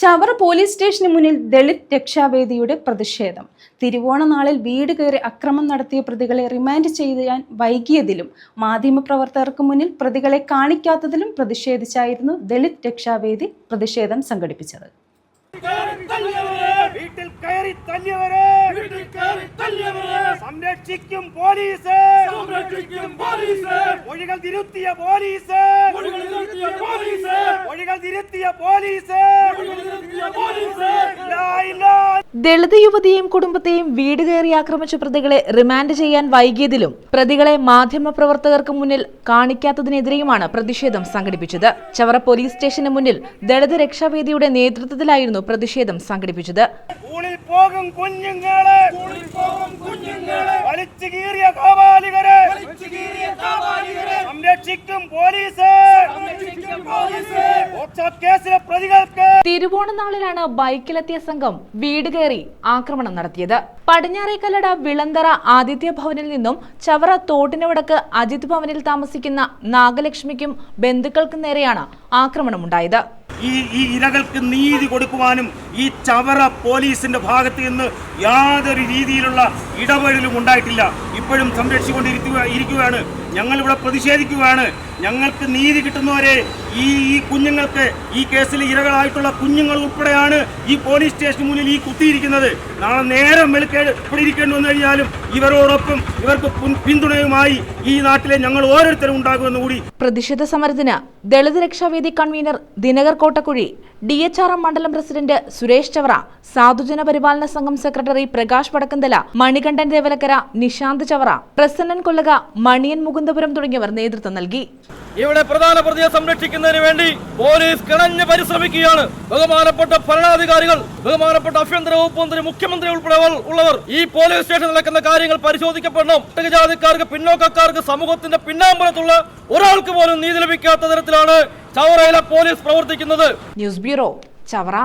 Chavara police സ്റ്റേഷന് മുന്നിൽ ദളിത് രക്ഷാവേദിയുടെ പ്രതിഷേധം. തിരുവോണ നാളിൽ വീട് കയറി അക്രമം നടത്തിയ പ്രതികളെ റിമാൻഡ് ചെയ്യാൻ വൈകിയതിലും മാധ്യമപ്രവർത്തകർക്ക് മുന്നിൽ പ്രതികളെ കാണിക്കാത്തതിലും പ്രതിഷേധിച്ചായിരുന്നു ദളിത് രക്ഷാവേദി പ്രതിഷേധം സംഘടിപ്പിച്ചത്. കയറി തല്ലിയവരെ. സംരക്ഷിക്കും പോലീസ്. സംരക്ഷിക്കും പോലീസ്. മൊഴികൾ തിരുത്തിയ പോലീസ്. പോലീസ്. ഒഴികൾ തിരുത്തിയ പോലീസ്. ദളിത് യുവതിയെയും കുടുംബത്തെയും വീട് കയറി ആക്രമിച്ച പ്രതികളെ റിമാൻഡ് ചെയ്യാൻ വൈകിയതിലും പ്രതികളെ മാധ്യമപ്രവർത്തകർക്ക് മുന്നിൽ കാണിക്കാത്തതിനെതിരെയുമാണ് പ്രതിഷേധം സംഘടിപ്പിച്ചത്. ചവറ പോലീസ് സ്റ്റേഷന് മുന്നിൽ ദളിത് രക്ഷാവേദിയുടെ നേതൃത്വത്തിലായിരുന്നു പ്രതിഷേധം സംഘടിപ്പിച്ചത്. പോകും കുഞ്ഞുങ്ങളെ. പോകും കുഞ്ഞുങ്ങളെ. വലിച്ചു കീറിയ കാവാലികരെ. സംരക്ഷിക്കും പോലീസ്. തിരുവോണ കേസിലെ പ്രതികൾക്ക്. തിരുവോണനാളിലാണ് ബൈക്കിലെത്തിയ സംഘം വീട് കയറി ആക്രമണം നടത്തിയത്. പടിഞ്ഞാറേക്കല്ലട വിളന്തറ ആദിത്യ ഭവനിൽ നിന്നും ചവറ തോട്ടിനുവടക്ക് അജിത് ഭവനിൽ താമസിക്കുന്ന നാഗലക്ഷ്മിക്കും ബന്ധുക്കൾക്കും നേരെയാണ് ആക്രമണമുണ്ടായത്. ഈ ഈ ഇരകൾക്ക് നീതി കൊടുക്കുവാനും ഈ ചവറ പോലീസിന്റെ ഭാഗത്ത് നിന്ന് യാതൊരു രീതിയിലുള്ള ഇടപെടലും ഉണ്ടായിട്ടില്ല. ഇപ്പോഴും സംരക്ഷിച്ചുകൊണ്ടിരിക്കുക ഇരിക്കുകയാണ്. ഞങ്ങൾ ഇവിടെ പ്രതിഷേധിക്കുകയാണ്. ഞങ്ങൾക്ക് നീതി കിട്ടുന്നവരെ ഈ ഈ കുഞ്ഞുങ്ങൾക്ക് ഈ കേസിൽ ഇരകളായിട്ടുള്ള കുഞ്ഞുങ്ങൾ ഉൾപ്പെടെയാണ് ഈ പോലീസ് സ്റ്റേഷന് മുന്നിൽ ഈ കുത്തിയിരിക്കുന്നത്. നാളെ നേരം വെളുക്കേ ഇവിടെ ഇരിക്കേണ്ടി വന്നു കഴിഞ്ഞാലും ഇവരോടൊപ്പം ഇവർക്ക് പിന്തുണയുമായി ഈ നാട്ടിലെ ഞങ്ങൾ ഓരോരുത്തരും ഉണ്ടാകുമെന്ന് കൂടി പ്രതിഷേധ സമരത്തിന് Dalit Rakshavedi convener Dinakar Kottakkuzhi D H R M മണ്ഡലം പ്രസിഡന്റ് സുരേഷ് ചവറ സാധുജന പരിപാലന സംഘം സെക്രട്ടറി പ്രകാശ് വടക്കന്തല മണികണ്ഠൻ ദേവലക്കര നിശാന്ത് ചവറ പ്രസന്നൻ കൊല്ലക മണിയൻ മുകുന്ദപുരം തുടങ്ങിയവർ നേതൃത്വം നൽകി. ഇവിടെ പ്രധാന പ്രതിയെ സംരക്ഷിക്കുന്നതിന് വേണ്ടി പോലീസ് കിണഞ്ഞ് പരിശ്രമിക്കുകയാണ്. ബഹുമാനപ്പെട്ട ഭരണാധികാരികൾ ബഹുമാനപ്പെട്ട ആഭ്യന്തര വകുപ്പ് മന്ത്രി മുഖ്യമന്ത്രി ഉൾപ്പെടെ ഉള്ളവർ ഈ പോലീസ് സ്റ്റേഷനിൽ നടക്കുന്ന കാര്യങ്ങൾ പരിശോധിക്കപ്പെടണം. ഒട്ടകജാതിക്കാർക്ക് പിന്നോക്കക്കാർക്ക് സമൂഹത്തിന്റെ പിന്നാമ്പലത്തുള്ള ഒരാൾക്ക് പോലും നീതി ലഭിക്കാത്ത തരത്തിലാണ് ചവറയിലെ പോലീസ് പ്രവർത്തിക്കുന്നത്. News bureau Chavara.